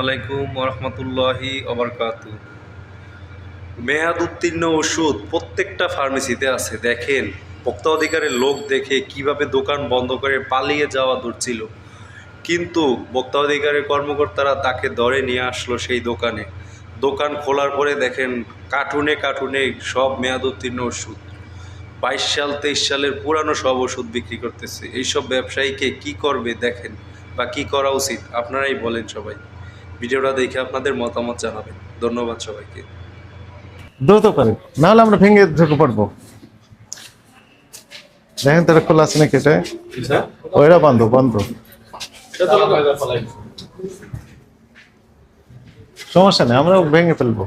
আলাইকুম ওরহমতুল্লাহি অবরকাতু মেয়াদ উত্তীর্ণ ওষুধ প্রত্যেকটা ফার্মেসিতে আছে। দেখেন ভোক্তা অধিকারের লোক দেখে কীভাবে দোকান বন্ধ করে পালিয়ে যাওয়া দূর ছিল কিন্তু ভোক্তা অধিকারের কর্মকর্তারা তাকে ধরে নিয়ে আসলো সেই দোকানে। দোকান খোলার পরে দেখেন, কার্টুনে কার্টুনে সব মেয়াদ উত্তীর্ণ ওষুধ। বাইশ সাল, তেইশ সালের পুরানো সব ওষুধ বিক্রি করতেছে। এইসব ব্যবসায়ীকে কি করবে দেখেন বা কি করা উচিত? আপনারাই বলেন সবাই। ভিডিওটা দেখে আপনাদের মতামত জানাবেন। ধন্যবাদ সবাইকে। দ্রুত করেন নাহলে আমরা ভেঙে ঢুকে পড়ব। দেখেন তারা খোলা আছে নাকি এটা? ওইটা বন্ধ বন্ধ। সমস্যা নেই আমরা ভেঙে ফেলব।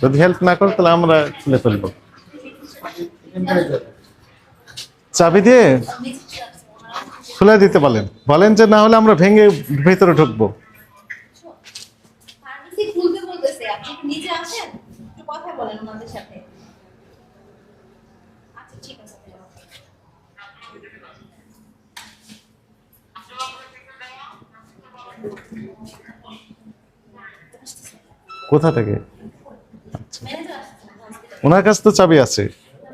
যদি হেল্প না করে তাহলে আমরা খুলে ফেলব। চাবি দিয়ে? খুলে দিতে বলেন। বলেন যে না হলে আমরা ভেঙে ভেতরে ঢুকবো। কথা আচ্ছা কোথা থেকে? ওনার কাছে তো চাবি আছে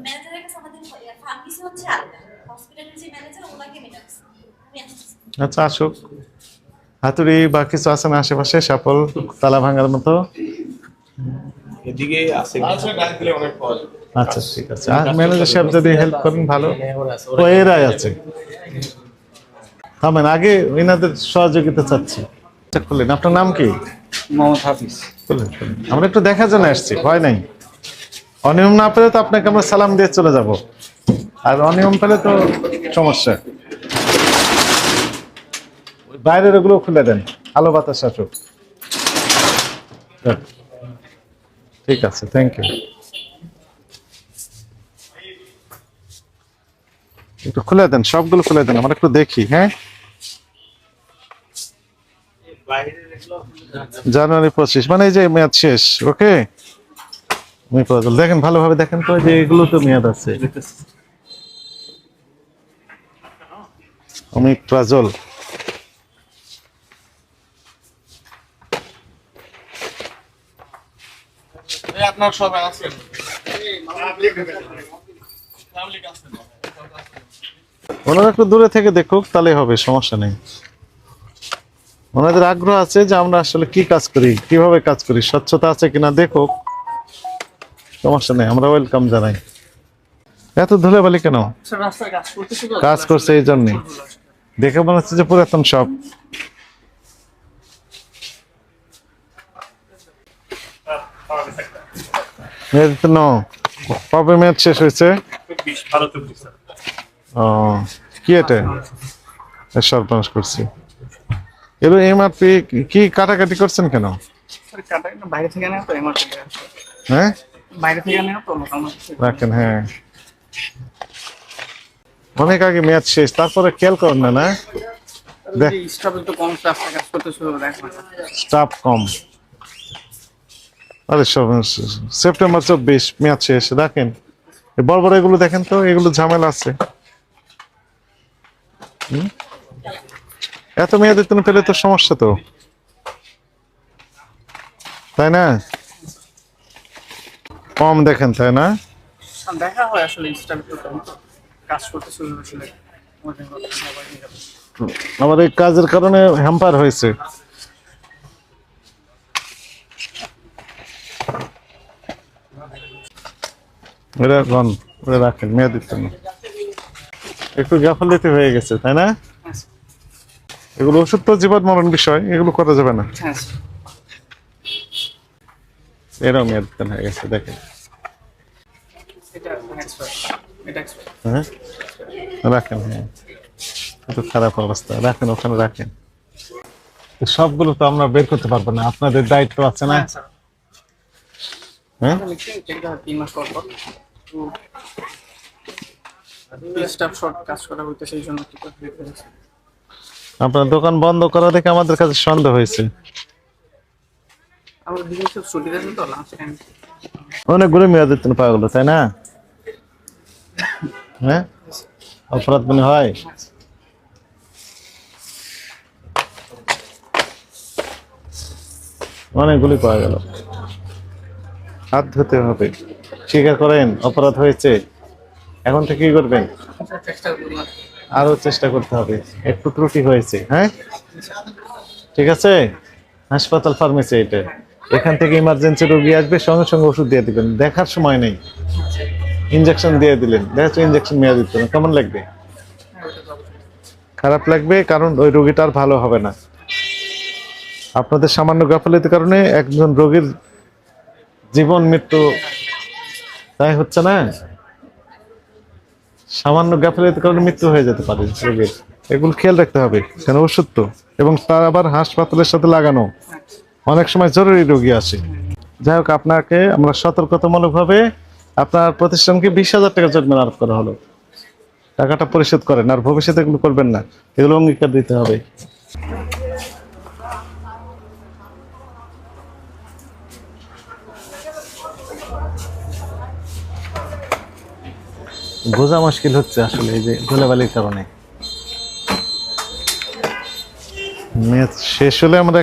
ম্যানেজারের কাছে আমাদের ফার্মেসি হচ্ছে আলাদা হসপিটালের যে ম্যানেজার ওনাকে আমি ডাকছি আমি আসছি আচ্ছা আসুক। হাতুড়ি বা কিছু আছে না আশেপাশে? সাপল তালা ভাঙার মতো? এদিকে আছে। আচ্ছা ঠিক আছে। ম্যানেজার সাহেব যদি হেল্প করেন ভালো। ও এরাই আছে। থামেন আগে এনাদের সহযোগিতা চাচ্ছি। আচ্ছা, খুললেন। আপনার নাম কি? মোহাম্মদ হাফিজ। খুললেন। আমরা একটু দেখার জন্য আসছি ভয় নাই। অনিয়ম না পেলে তো আপনাকে আমরা সালাম দিয়ে চলে যাব। আর অনিয়ম পেলে তো সমস্যা। বাইরের ওগুলো খুলে দেন। আলো বাতাস আসুক। ঠিক আছে থ্যাংক ইউ একটু খুলে দেন, সবগুলো খুলে দেন, আমরা একটু দেখি হ্যাঁ? জানুয়ারি পঁচিশ মানে এই যে মেয়াদ শেষ, ওকে? দেখেন, ভালোভাবে দেখেন তো, যে এগুলো তো মেয়াদ আছে। অমিক আপনার সবাই আছেন। ওনারা একটু দূরে থেকে দেখুক তাহলে হবে সমস্যা নেই। ওনাদের আগ্রহ আছে যে আমরা আসলে কি কাজ করি কীভাবে কাজ করি স্বচ্ছতা আছে কিনা দেখুক। সমস্যা নেই আমরা ওয়েলকাম জানাই। এত ধুলে বালি কেন কাজ করছে এই জন্যে দেখে মনে হচ্ছে যে পুরাতন সব মেয়াদ তো ন কবে মেয়াদ শেষ হয়েছে? ও কি এটা? সর্বনাশ করছি। এগুলো এমআরপি কি কাটাকাটি করছেন কেন? বাইরে থেকে নেওয়া তো এমার হ্যাঁ? বাইরে থেকে নেওয়া তো রাখেন হ্যাঁ। অনেক আগে মেয়াদ শেষ তারপরে খেয়াল করেন না না? দেখ। স্টাফ একটু কম রাস্তায় কাজ করতে শুরু স্টাফ কম। আরে সব সেপ্টেম্বর চব্বিশ মেয়াদ শেষ দেখেন। বড় বড় এগুলো দেখেন তো এগুলো ঝামেলা আছে? এত মেয়াদের তুমি পেলে তো সমস্যা তো। তাই না? কম দেখেন তাই না? দেখা হয় আসলে কাজ করতে। আমার এই কাজের কারণে হ্যাম্পার হয়েছে। ওরা রাখেন মেয়াদির জন্য একটু গাফালিতে হয়ে গেছে, তাই না? এগুলো ওষুধ তো জীবন মরণ বিষয়, এগুলো করা যাবে না। এরাও মেয়াদ হয়ে গেছে, দেখেন। হ্যাঁ? রাখেন হ্যাঁ। একটু খারাপ অবস্থা, রাখেন, ওখানে রাখেন। সবগুলো তো আমরা বের করতে পারব না, আপনাদের দায়িত্ব আছে না? হ্যাঁ, স্যার। তাহলে তিন মাস পর পর স্টাফ শর্ট কাজ করা হইতে সেই জন্য কি করে দেখতে হচ্ছে। আপনার দোকান বন্ধ করা দেখে আমাদের কাছে সন্দেহ হয়েছে। অনেকগুলো মেয়াদের জন্য পাওয়া গেলো তাই না? হ্যাঁ? অপরাধ মনে হয়? অনেকগুলি পাওয়া গেল হাত ধুতে হবে। স্বীকার করেন, অপরাধ হয়েছে। এখন থেকে কি করবেন? আরও চেষ্টা করতে হবে। একটু ত্রুটি হয়েছে হ্যাঁ? ঠিক আছে? হাসপাতাল ফার্মেসি এটা। এখান থেকে ইমার্জেন্সি রোগী আসবে, সঙ্গে সঙ্গে ওষুধ দিয়ে দিবেন। দেখার সময় নেই। ইনজেকশন দিয়ে দিলেন। দেখা যাচ্ছে ইনজেকশন মেয়াদ দিতে না কেমন লাগবে। খারাপ লাগবে, কারণ ওই রোগীটা আর ভালো হবে না। আপনাদের সামান্য গাফিলতির কারণে একজন রোগীর জীবন, মৃত্যু, তাই হচ্ছে না? সামান্য গাফিলতির কারণে মৃত্যু হয়ে যেতে পারে রোগীর। এগুলো খেয়াল রাখতে হবে, কেন ওষুধ তো? এবং তার আবার হাসপাতালের সাথে লাগানো। অনেক সময় জরুরি রোগী আসে যাই হোক, আপনাকে আমরা সতর্কতামূলকভাবে আপনার প্রতিষ্ঠানকে বিশ হাজার টাকা জরিমানা আরোপ করা হলো। টাকাটা পরিশোধ করেন, আর ভবিষ্যতে এগুলো করবেন না। এগুলো অঙ্গীকার দিতে হবে। বোঝা মুশকিল হচ্ছে আসলে এই যে ধুলাবালির কারণে। ম্যাচ শেষ হলে আমরা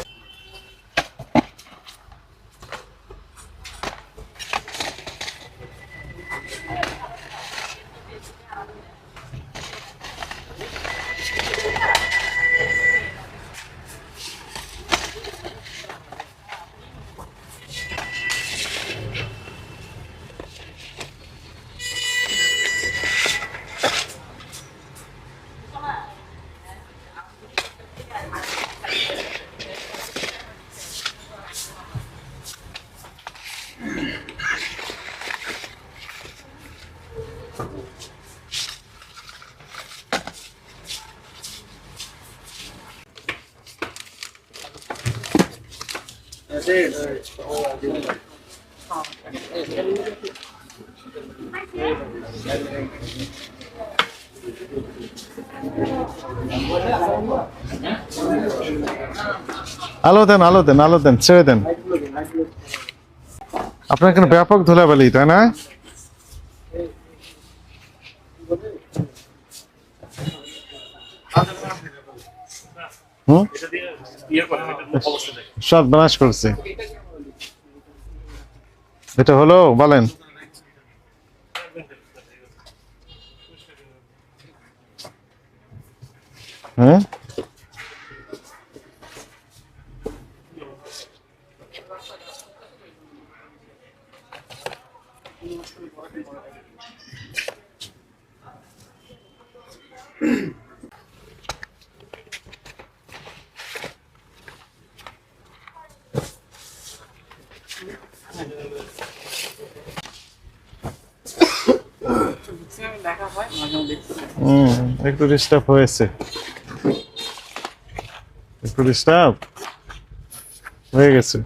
আলো দেন আলো দেন আলো দেন ছেড়ে দেন। আপনার এখানে ব্যাপক ধুলাবালি তাই না? সব বিনাশ করছে এটা হলো বলেন। হ্যাঁ? ম্যাক্সিমাম হুম একটু ডিস্টার্ব হয়েছে। একটু ডিস্টার্ব হয়ে গেছে।